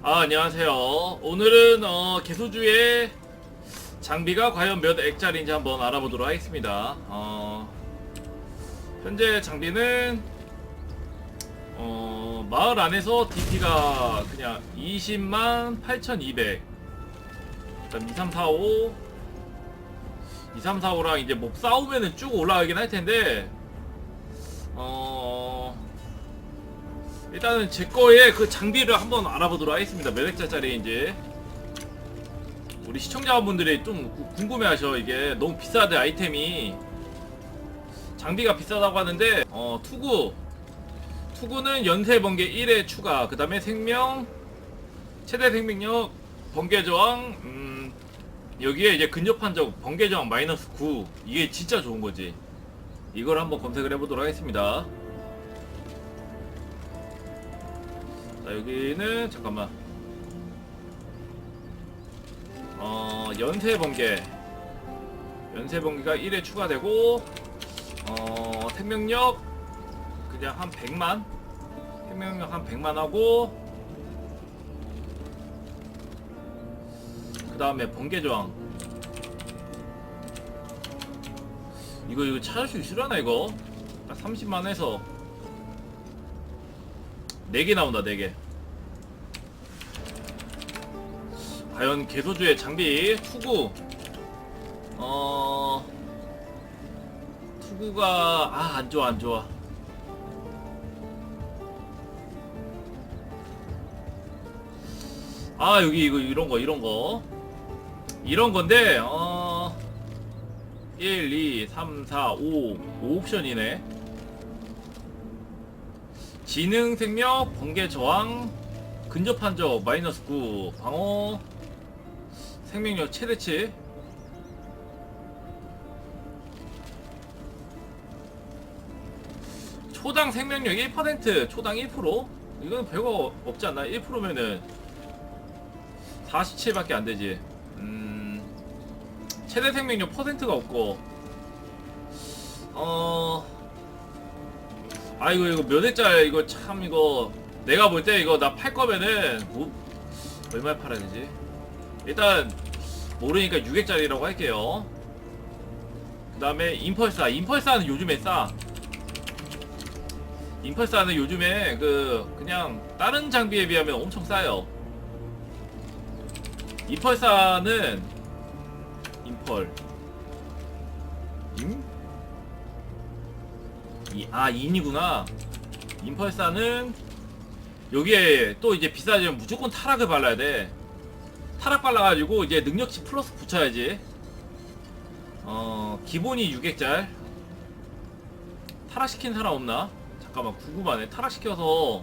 아, 안녕하세요. 오늘은 어, 개소주의 장비가 과연 몇 액짜리인지 한번 알아보도록 하겠습니다. 어, 현재 장비는 어, 마을 안에서 DP가 그냥 20만 8,200. 그다음 2, 3, 4, 5. 2, 3, 4, 5랑 이제 뭐 싸우면은 쭉 올라가긴 할 텐데, 어, 일단은 제 거에 그 장비를 한번 알아보도록 하겠습니다. 몇 액자짜리인지. 우리 시청자분들이 좀 구- 궁금해하셔. 이게 너무 비싸대 아이템이. 장비가 비싸다고 하는데 어 투구 투구는 연쇄 번개 1회 추가. 그 다음에 생명 최대 생명력 번개 저항 음 여기에 이제 근접 판정 번개 저항 마이너스 9 이게 진짜 좋은 거지. 이걸 한번 검색을 해보도록 하겠습니다. 자 여기는 잠깐만. 어 연쇄 번개. 연쇄 번개가 1회 추가되고 어 생명력 그냥 한 100만? 생명력 한 100만 하고 그 다음에 번개 저항. 이거 이거 찾을 수 있으려나 이거? 딱 30만 해서 4개 나온다 4개. 과연 개소주의 장비 투구. 어 투구가 아 안좋아 안좋아. 아 여기 이거 이런거 이런거. 이런건데 어 1, 2, 3, 4, 5 5옵션이네 지능 생명 번개 저항 근접 한적 마이너스 9 방어 생명력 최대치. 초당 생명력 1% 초당 1% 이건 별거 없지 않나? 1%면은 47밖에 안 되지. 음 최대 생명력 퍼센트가 없고. 어 아 이거 이거 몇 회짜리 이거 참 이거 내가 볼 때 이거 나 팔 거면은 뭐 얼마에 팔아야 되지? 일단 모르니까 6회짜리라고 할게요. 그 다음에 임펄사 임펄사는 요즘에 싸. 임펄사는 요즘에 그 그냥 다른 장비에 비하면 엄청 싸요. 임펄사는 임펄 이, 아 인이구나. 임펄사는 여기에 또 이제 비싸지면 무조건 타락을 발라야 돼. 타락 발라가지고 이제 능력치 플러스 붙여야지. 어 기본이 6액짤 타락시킨 사람 없나? 잠깐만 궁금하네. 타락시켜서.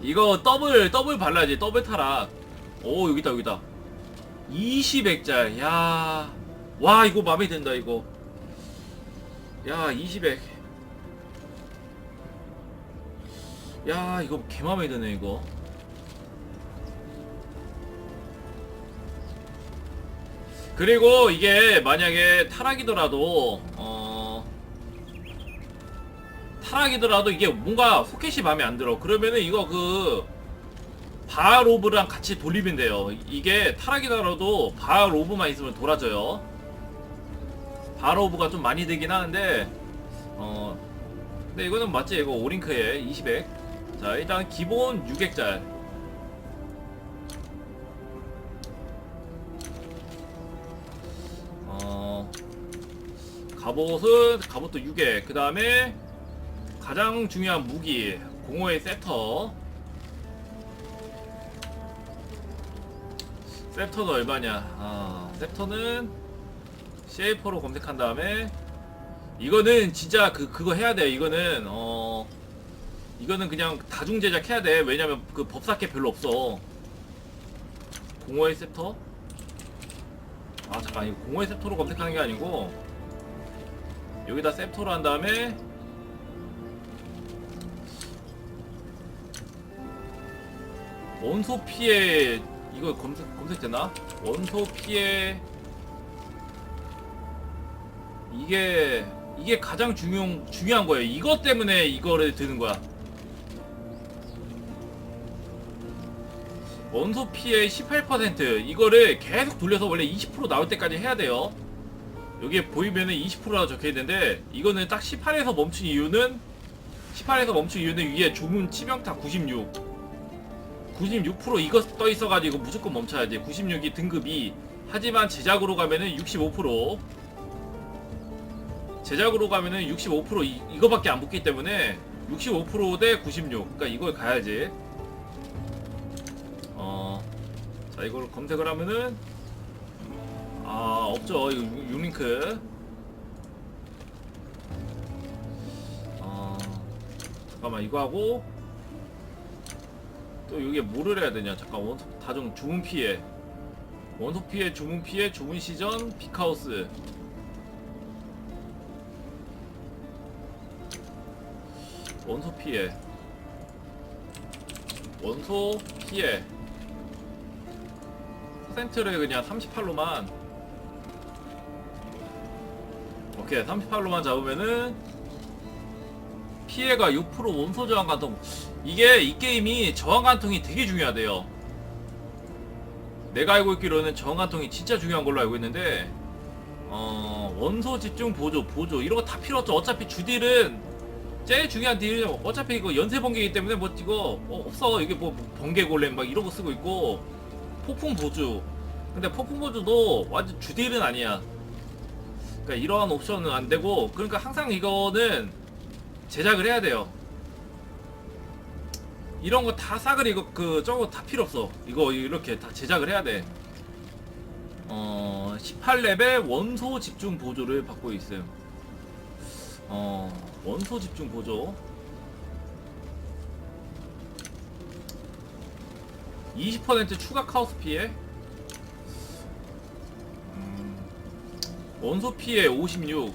이거 더블 더블 발라야지. 더블 타락. 오 여기다 여기다 20액짤 야와 이거 맘에 든다 이거. 야 20액. 야 이거 개 맘에 드네 이거. 그리고 이게 만약에 타락이더라도 어 타락이더라도 이게 뭔가 소켓이 마음에 안 들어. 그러면은 이거 그 바로브랑 같이 돼요. 이게 타락이더라도 바로브만 있으면 돌아져요. 바로브가 좀 많이 되긴 하는데 어 근데 이거는 맞지? 이거 오링크에 20액. 자 일단 기본 6액짤. 어 갑옷은 갑옷도 6액. 그 다음에 가장 중요한 무기 공허의 세터 셉터는 얼마냐? 아 셉터는 CA4로 검색한 다음에 이거는 진짜 그 그거 해야 돼. 이거는 어 이거는 그냥 다중 제작해야 돼. 왜냐면 그 법사께 별로 없어. 공허의 셉터? 아 잠깐. 이거 공허의 셉터로 검색하는 게 아니고 여기다 셉터로 한 다음에 원소 피해 이거 검색 검색되나? 원소 피해 이게 이게 가장 중요 중요한 거예요. 이것 때문에 이거를 드는 거야. 원소 피해 18% 이거를 계속 돌려서 원래 20% 나올 때까지 해야 돼요. 여기에 보이면은 20%라고 적혀 있는데 이거는 딱 18에서 멈춘 이유는 18에서 멈춘 이유는 위에 조문 치명타 96 96% 이거 떠 있어가지고 무조건 멈춰야지 96이 등급이. 하지만 제작으로 가면은 65% 제작으로 가면은 65% 이, 이거밖에 안 붙기 때문에 65%대 96 그러니까 이걸 가야지. 어, 자 이걸 검색을 하면은 아 없죠. 이거 유- 유링크. 어, 잠깐만 이거 하고 또 이게 뭐를 해야 되냐? 잠깐 원소 다중 주문 피해. 원소 피해 주문 피해 주문 시전 빅하우스. 원소 피해. 원소 피해. 퍼센트를 그냥 38로만. 오케이 38로만 잡으면은 피해가 6% 원소 저항 관통 이게 이 게임이 저항 관통이 되게 중요하대요. 내가 알고 있기로는 저항 관통이 진짜 중요한 걸로 알고 있는데 어 원소 집중 보조 보조 이런 거 다 필요 없죠. 어차피 주딜은 제일 중요한 딜은 어차피 이거 연쇄 번개이기 때문에 뭐 이거 어, 없어. 이게 뭐 번개 골렘 막 이런 거 쓰고 있고 폭풍 보조. 근데 폭풍 보조도 완전 주딜은 아니야. 그러니까 이러한 옵션은 안 되고 그러니까 항상 이거는 제작을 해야 돼요 이런 거 다 싸그리 이거 그 저거 다 필요 없어. 이거 이렇게 다 제작을 해야 돼. 어, 18레벨 원소 집중 보조를 받고 있음. 어, 원소 집중 보조? 20% 추가 카오스 피해? 음, 원소 피해 56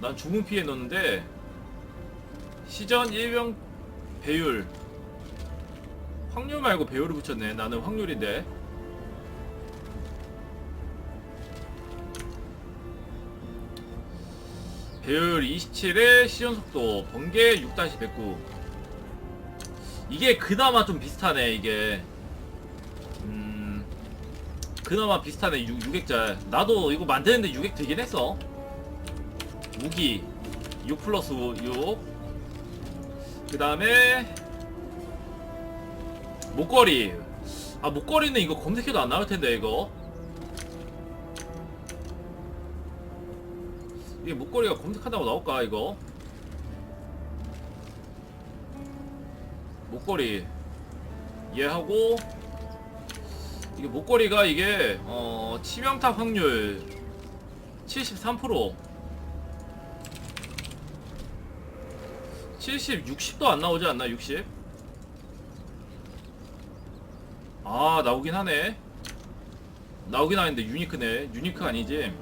난 주문 피해 넣었는데 시전 1병 배율. 확률 말고 배율을 붙였네. 나는 확률인데. 배율 27에 시전 속도. 번개 6-109 이게 그나마 좀 비슷하네 이게. 음 그나마 비슷하네 6, 6액자 나도 이거 만드는데 6액 되긴 했어. 무기. 6 플러스 6 그 다음에 목걸이. 아 목걸이는 이거 검색해도 안 나올 텐데 이거. 이게 목걸이가 검색한다고 나올까 이거? 목걸이. 얘 하고. 이게 목걸이가 이게 어 치명타 확률 73% 70, 60도 안 나오지 않나 60? 아 나오긴 하네. 나오긴 하는데 유니크네. 유니크 아니지?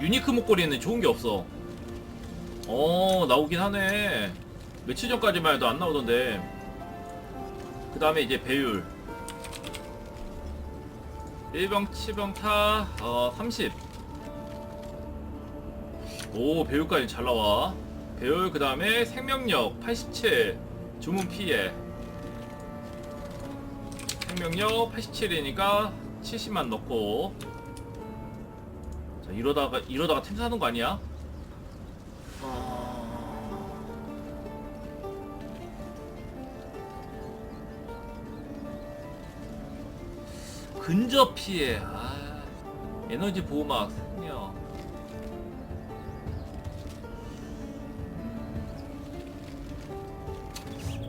유니크 목걸이는 좋은 게 없어. 어 나오긴 하네. 며칠 전까지만 해도 안 나오던데. 그 다음에 이제 배율. 1병 7병 타 어, 30. 오 배율까지 잘 나와. 배율 그 다음에 생명력 87 주문 피해. 생명력 87이니까 70만 넣고. 자 이러다가 이러다가 템 사는 거 아니야? 어... 근접 피해. 아 에너지 보호막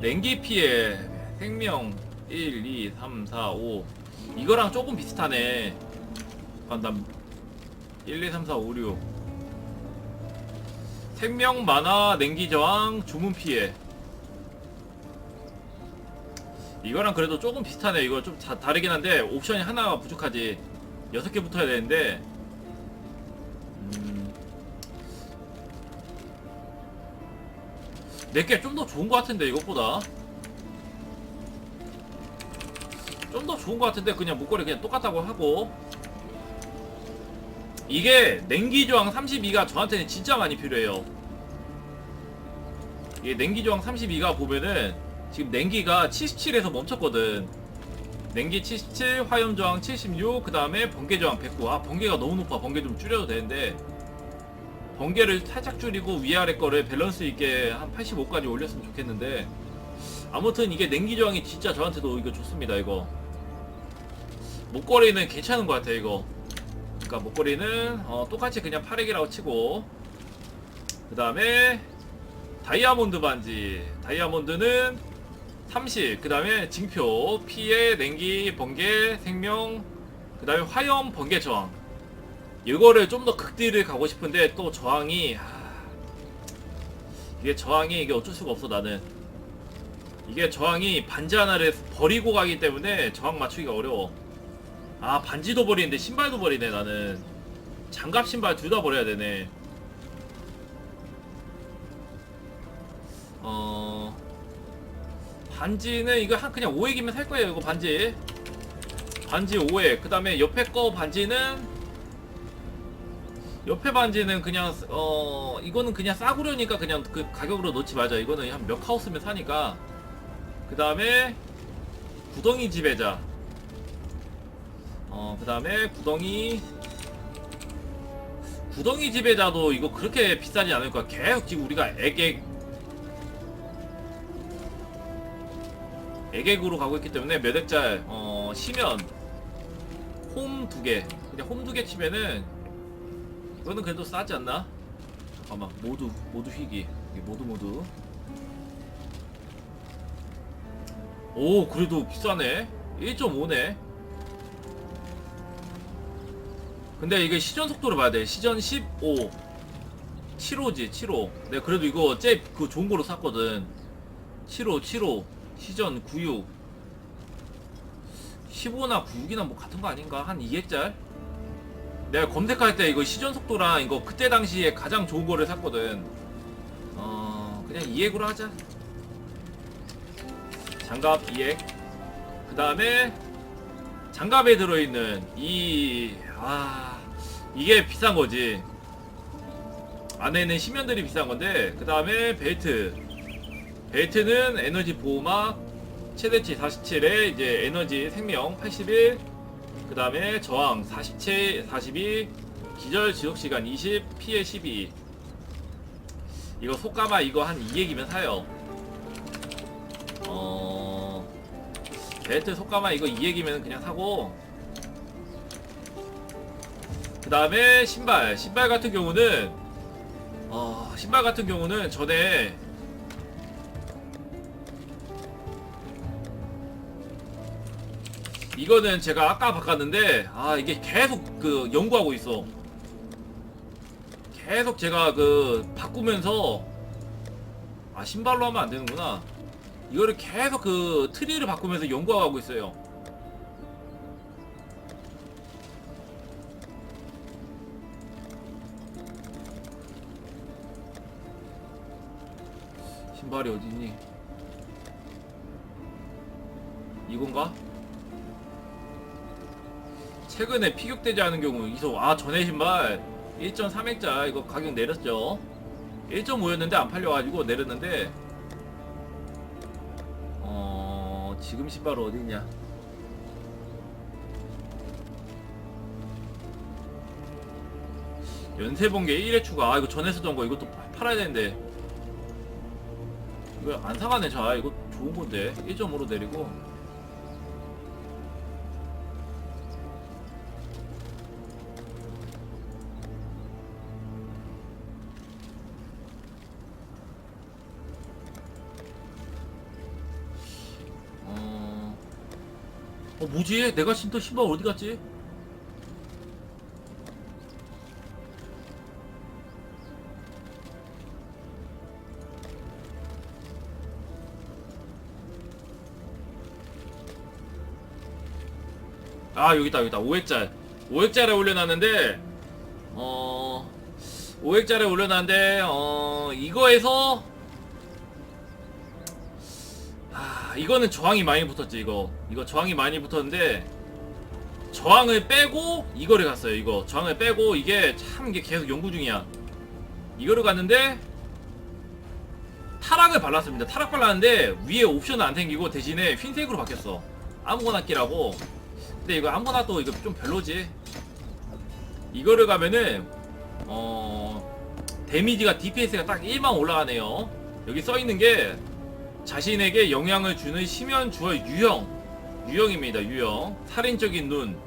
냉기 피해 생명 1, 2, 3, 4, 5 이거랑 조금 비슷하네. 간담. 1, 2, 3, 4, 5, 6 생명 만화 냉기 저항 주문 피해. 이거랑 그래도 조금 비슷하네. 이거 좀 다, 다르긴 한데 옵션이 하나가 부족하지. 6개 붙어야 되는데. 음... 내게 좀 더 좋은 것 같은데 이것보다 좀 더 좋은 것 같은데 그냥 목걸이 그냥 똑같다고 하고 이게 냉기 저항 32가 저한테는 진짜 많이 필요해요. 이게 냉기 저항 32가 보면은 지금 냉기가 77에서 멈췄거든. 냉기 77, 화염 저항 76, 그 다음에 번개 저항 109. 아 번개가 너무 높아. 번개 좀 줄여도 되는데 번개를 살짝 줄이고 위아래 거를 밸런스 있게 한 85까지 올렸으면 좋겠는데 아무튼 이게 냉기 저항이 진짜 저한테도 이거 좋습니다. 이거 목걸이는 괜찮은 것 같아 이거. 그러니까 목걸이는 어, 똑같이 그냥 파렉이라고 치고 그 다음에 다이아몬드 반지 다이아몬드는 30, 그 다음에 징표, 피해, 냉기, 번개, 생명, 그 다음에 화염, 번개 저항. 이거를 좀 더 극딜을 가고 싶은데 또 저항이 하... 이게 저항이 이게 어쩔 수가 없어 나는. 이게 저항이 반지 하나를 버리고 가기 때문에 저항 맞추기가 어려워. 아 반지도 버리는데 신발도 버리네 나는. 장갑 신발 둘 다 버려야 되네. 어 반지는 이거 한 그냥 5액이면 살 거예요 이거 반지 반지 5액 그 다음에 옆에 거 반지는 옆에 반지는 그냥 어 이거는 그냥 싸구려니까 그냥 그 가격으로 넣지 말자. 이거는 한몇 하우스면 사니까. 그 다음에 구덩이 지배자. 어그 다음에 구덩이. 구덩이 지배자도 이거 그렇게 비싸지 않을 거야. 계속 지금 우리가 액액. 애객으로 가고 있기 때문에 몇 액짤 어 시면. 홈 두 개. 그냥 홈 두 개 치면은 이거는 그래도 싸지 않나? 잠깐만 모두 모두 휘기 이게 모두 모두. 오 그래도 비싸네. 1.5네. 근데 이게 시전 속도를 봐야 돼. 시전 15 7호지 7호 내가 그래도 이거 잽그 좋은 거로 샀거든. 7호 7호 시전 96 15나 96이나 뭐 같은 거 아닌가? 한 2액짤? 내가 검색할 때 이거 시전 속도랑 이거 그때 당시에 가장 좋은 거를 샀거든. 어... 그냥 2액으로 하자. 장갑 2액. 그 다음에 장갑에 들어있는 이... 아... 이게 비싼 거지. 안에 있는 심연들이 비싼 건데 그 다음에 벨트. 벨트는 에너지 보호막 최대치 47에 이제 에너지 생명 81, 그 다음에 저항 47, 42, 기절 지속 시간 20, 피해 12. 이거 속가마 이거 한 2액이면 사요. 어 벨트 속가마 이거 2액이면 그냥 사고. 그 다음에 신발 신발 같은 경우는 어 신발 같은 경우는 전에 이거는 제가 아까 바꿨는데 아 이게 계속 그 연구하고 있어. 계속 제가 그 바꾸면서 아 신발로 하면 안 되는구나. 이거를 계속 그 트리를 바꾸면서 연구하고 있어요. 신발이 어디니? 이건가? 최근에 피격되지 않은 경우 이소. 아 전에 신발. 1.3액자 이거 가격 내렸죠. 1.5였는데 안 팔려가지고 내렸는데 어 지금 신발 어디있냐? 연세번개 1회 추가. 아 이거 전에 쓰던 거. 이것도 파- 팔아야 되는데. 이거 안 사가네 자 이거 좋은 건데. 1.5로 내리고 뭐지? 내가 신던 신발 어디 갔지? 아 여기 있다 여기 있다 5액짤 5액짤에 올려놨는데 어 5액짤에 올려놨는데 어 이거에서 이거는 저항이 많이 붙었지 이거. 이거 저항이 많이 붙었는데 저항을 빼고 이거를 갔어요 이거. 저항을 빼고 이게 참 이게 계속 연구 중이야. 이거를 갔는데 타락을 발랐습니다. 타락 발랐는데 위에 옵션은 안 생기고 대신에 흰색으로 바뀌었어. 아무거나 끼라고. 근데 이거 아무거나 또 이거 좀 별로지. 이거를 가면은 어 데미지가 DPS가 딱 1만 올라가네요. 여기 써있는 게 자신에게 영향을 주는 심연 주어 유형. 유형입니다 유형. 살인적인 눈.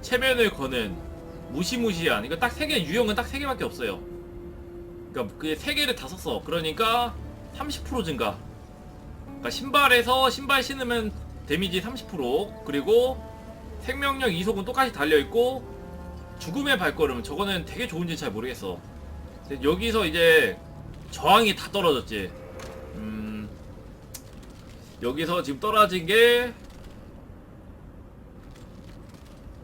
체면을 거는 무시무시한. 이거 딱 세 개 유형은 딱 세 개밖에 없어요. 그러니까 그게 세 개를 다 썼어. 그러니까 30% 증가. 그러니까 신발에서 신발 신으면 데미지 30% 그리고 생명력 이속은 똑같이 달려있고 죽음의 발걸음 저거는 되게 좋은지 잘 모르겠어. 여기서 이제 저항이 다 떨어졌지. 음 여기서 지금 떨어진 게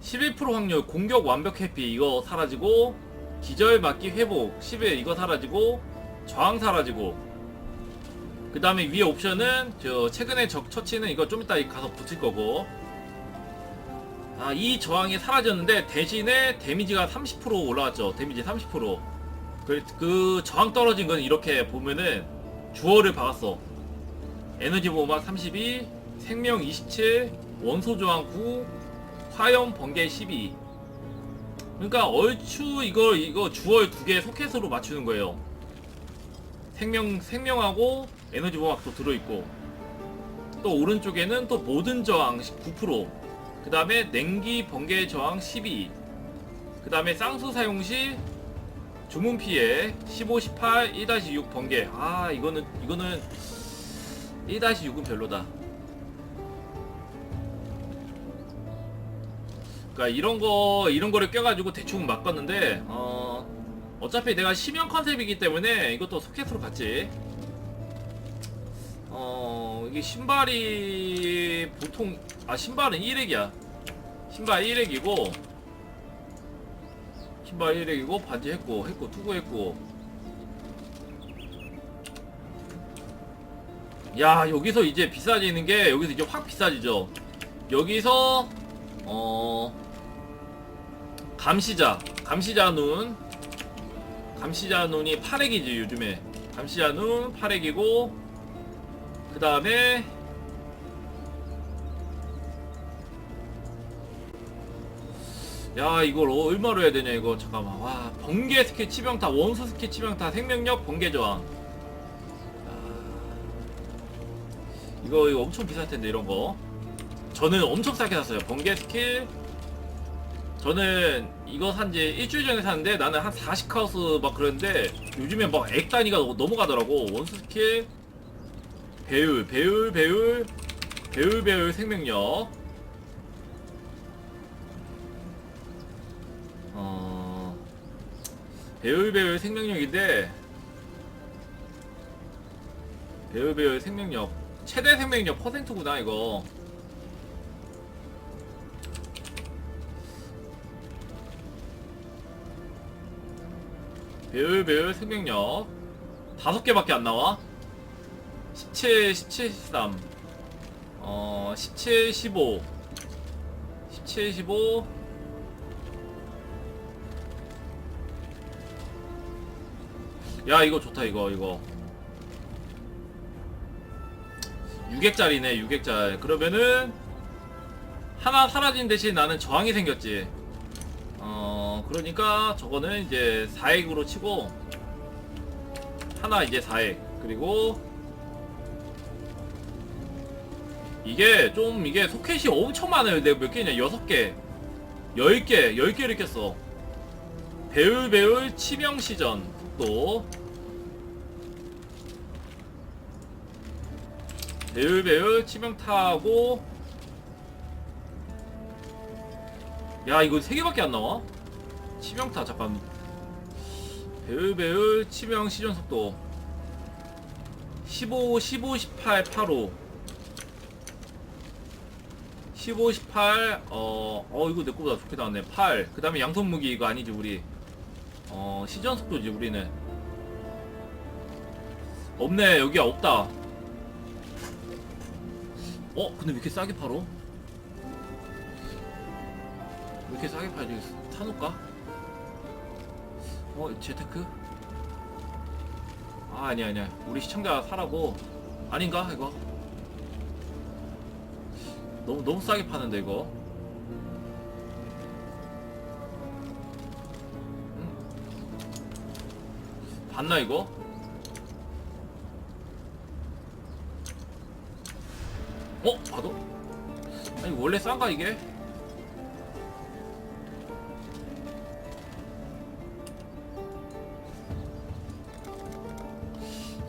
11% 확률 공격 완벽 회피 이거 사라지고 기절 막기 회복 11 이거 사라지고 저항 사라지고. 그 다음에 위에 옵션은 저 최근에 적 처치는 이거 좀 이따 가서 붙일 거고. 아 이 저항이 사라졌는데 대신에 데미지가 30% 올라갔죠. 데미지 30% 그, 그 저항 떨어진 건 이렇게 보면은 주어를 박았어 에너지 보호막 32 생명 27 원소 저항 9 화염 번개 12 그러니까 얼추 이거 이거 주얼 두 개 소켓으로 맞추는 거예요 생명 생명하고 에너지 보호막도 들어 있고 또 오른쪽에는 또 모든 저항 9%그 다음에 냉기 번개 저항 12. 그 다음에 쌍수 사용 시 주문 피해 15, 18, 1-6 번개. 아 이거는 이거는 1-6은 별로다. 그러니까 이런 거 이런 거를 껴가지고 대충 바꿨는데 어 어차피 내가 심형 컨셉이기 때문에 이것도 소켓으로 갔지. 어 이게 신발이 보통 아 신발은 1액이야 신발 1액이고 신발 1액이고 바지 했고 했고 투구 했고 야 여기서 이제 비싸지는 게 여기서 이제 확 비싸지죠. 여기서 어 감시자. 감시자 눈. 감시자 눈이 8액이지 요즘에. 감시자 눈 8액이고 그 다음에 야 이걸 어- 얼마로 해야 되냐 이거. 잠깐만. 와 번개 스킬 치명타 원소 스킬 치명타 생명력 번개 저항 이거 이거 엄청 비쌀 텐데 이런 거. 저는 엄청 싸게 샀어요. 번개 스킬. 저는 이거 산 지 일주일 전에 샀는데 나는 한 40카우스 막 그랬는데 요즘에 막 액 단위가 넘- 넘어가더라고. 원소 스킬. 배율 배율 배율. 배율 배율 생명력. 어 배율 배율 생명력인데 배율 배율 생명력 최대 생명력 퍼센트구나 이거. 배율 배율 생명력. 다섯 개밖에 안 나와? 17, 17, 13 어, 17, 15 17, 15 야 이거 좋다 이거 이거 6액짜리네 6액짜리. 그러면은 하나 사라진 대신 나는 저항이 생겼지. 어 그러니까 저거는 이제 4액으로 치고 하나 이제 4액. 그리고 이게 좀 이게 소켓이 엄청 많아요. 내가 몇 개냐? 6개. 10개 10개를 꼈어. 배울 배울 치명 시전 속도 배울 치명타하고 야 이거 3개밖에 안 나와? 치명타 잠깐 배울 치명 시전 속도 15 15 18 85 15, 18, 어, 어, 이거 내 거보다 좋게 나왔네. 8. 그 다음에 양손 무기 이거 아니지, 우리. 어, 시전 속도지, 우리는. 없네, 여기 없다. 어, 근데 왜 이렇게 싸게 팔어? 왜 이렇게 싸게 팔지? 사놓을까? 어, 재테크? 아, 아니야, 아니야. 우리 시청자 사라고. 아닌가, 이거? 너무, 너무 싸게 파는데, 이거. 음? 봤나, 이거? 어? 봐도? 아니, 원래 싼가, 이게?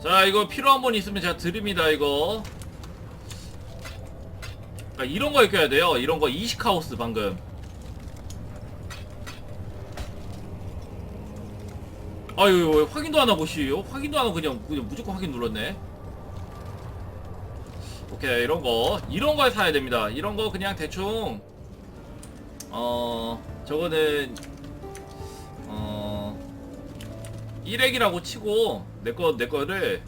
자 이거 필요한 분 있으면 제가 드립니다 이거 그러니까 이런 거 입혀야 돼요 이런 거 이식하우스 방금 아유 왜 확인도 안 하고 씨요 확인도 안 하고 그냥, 그냥 무조건 확인 눌렀네 오케이 이런 거. 이런 걸 사야 됩니다. 이런 거 그냥 대충 어 저거는 어 1액이라고 치고 내 거 내 거를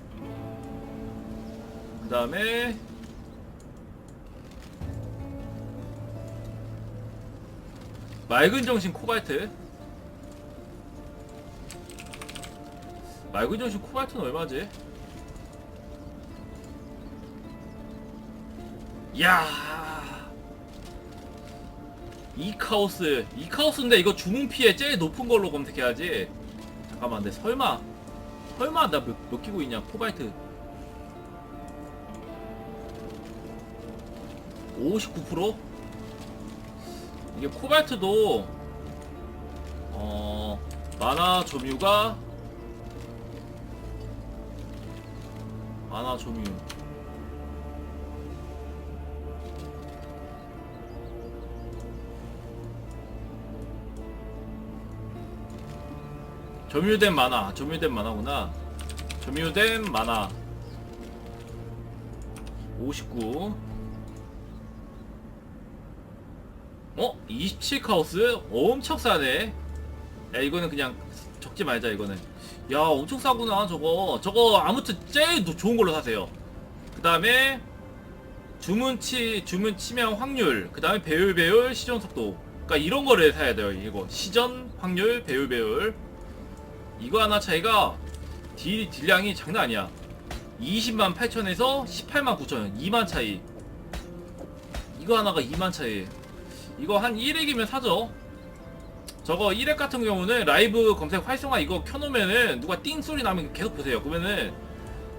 그 다음에 맑은 정신 코발트. 맑은 정신 코발트는 얼마지? 야. 이 카오스 이 카오스인데 이거 주문 피해 제일 높은 걸로 검색해야지. 잠깐만 근데 설마 설마 나 몇 몇 끼고 있냐 코발트. 59% 이게 코발트도 어 만화 점유가 만화 점유 점유된 만화 점유된 만화구나. 점유된 만화. 59 어? 27카우스? 엄청 싸네. 야 이거는 그냥 적지 말자 이거는. 야 엄청 싸구나 저거. 저거 아무튼 제일 노- 좋은 걸로 사세요. 그 다음에 주문치 주문 치명 확률. 그 다음에 배율 배율 시전 속도. 그러니까 이런 거를 사야 돼요 이거. 시전 확률 배율 배율 이거 하나 차이가 딜, 딜량이 장난 아니야. 20만 8천에서 18만 9천 2만 차이. 이거 하나가 2만 차이. 이거 한 1액이면 사죠. 저거 1액 같은 경우는 라이브 검색 활성화 이거 켜놓으면은 누가 띵 소리 나면 계속 보세요. 그러면은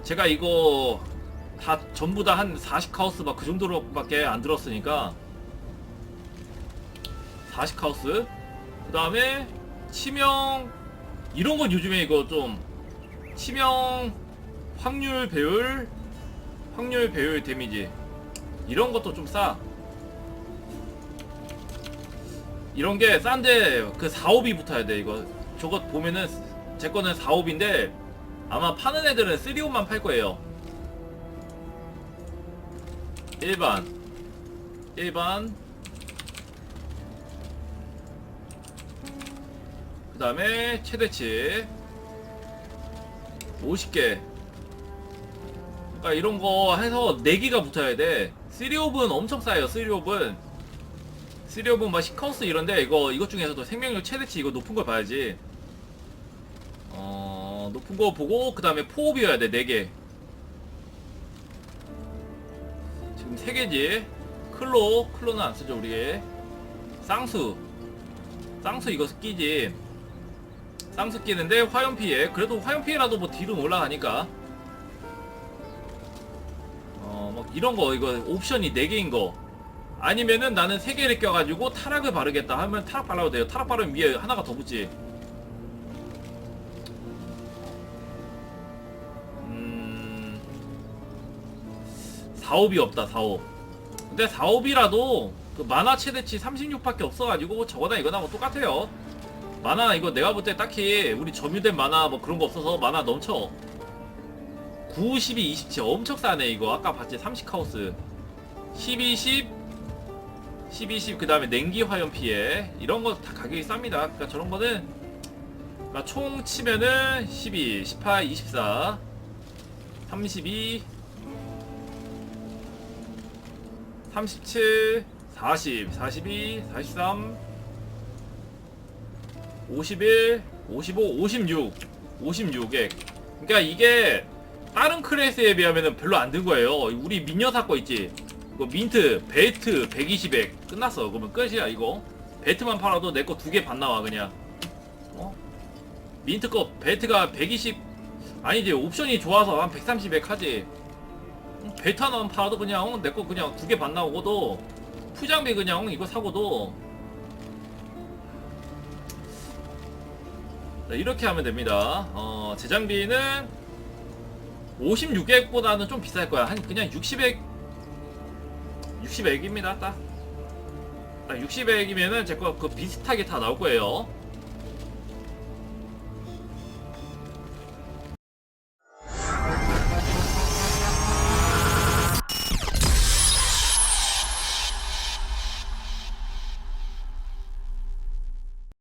제가 이거 다 전부 다 한 40카우스 막 그 정도로 밖에 안 들었으니까 40카우스. 그 다음에 치명 이런 건 요즘에 이거 좀 치명 확률 배율 확률 배율 데미지 이런 것도 좀 싸. 이런 게 싼데 그 4옵이 붙어야 돼. 이거 저거 보면은 제 거는 4옵인데 아마 파는 애들은 3옵만 팔 거예요. 일반. 일반 그 다음에 최대치 50개. 그러니까 이런 거 해서 4개가 붙어야 돼. 3옵은 엄청 싸요 3옵은 3옵은 막 시카우스 이런데 이거 이것 중에서도 생명력 최대치 이거 높은 걸 봐야지. 어 높은 거 보고 그 다음에 포옵이어야 돼 4개. 지금 3개지. 클로 클로는 안 쓰죠 우리 쌍수. 쌍수 이거 끼지 쌍수 끼는데 화염 피해 그래도 화염 피해라도 뭐 딜은 올라가니까. 어뭐 이런 거 이거 옵션이 4개인 거. 아니면은 나는 3개를 껴가지고 타락을 바르겠다 하면 타락 발라도 돼요. 타락 바르면 위에 하나가 더 붙지. 음 4옵이 없다 4옵 근데 4옵이라도 그 만화 최대치 36밖에 없어가지고 저거나 이거나 뭐 똑같아요 만화 이거 내가 볼 때 딱히 우리 점유된 만화 뭐 그런 거 없어서 만화 넘쳐. 9, 12, 27 엄청 싸네 이거. 아까 봤지? 30카우스. 12, 10 12, 10 그 다음에 냉기 화염 피해. 이런 거 다 가격이 쌉니다. 그러니까 저런 거는 그러니까 총 치면은 12, 18, 24 32 37 40 42 43 51, 55, 56, 56에 그러니까 이게 다른 클래스에 비하면 별로 안 든 거예요. 우리 미녀 사거 있지? 이거 민트, 벨트 120에 끝났어. 그러면 끝이야 이거. 벨트만 팔아도 내 거 두 개 반 나와 그냥. 어? 민트 거 벨트가 120 아니지 옵션이 좋아서 한 130에 하지. 어, 벨트 하나만 팔아도 그냥 어, 내거 그냥 두 개 반 나오고도 푸장비 그냥 어, 이거 사고도 자, 이렇게 하면 됩니다. 어, 제장비는 56액보다는 좀 비쌀 거야. 한 그냥 60액 60액입니다. 딱. 딱 60액이면은 제거그 비슷하게 다 나올 거예요.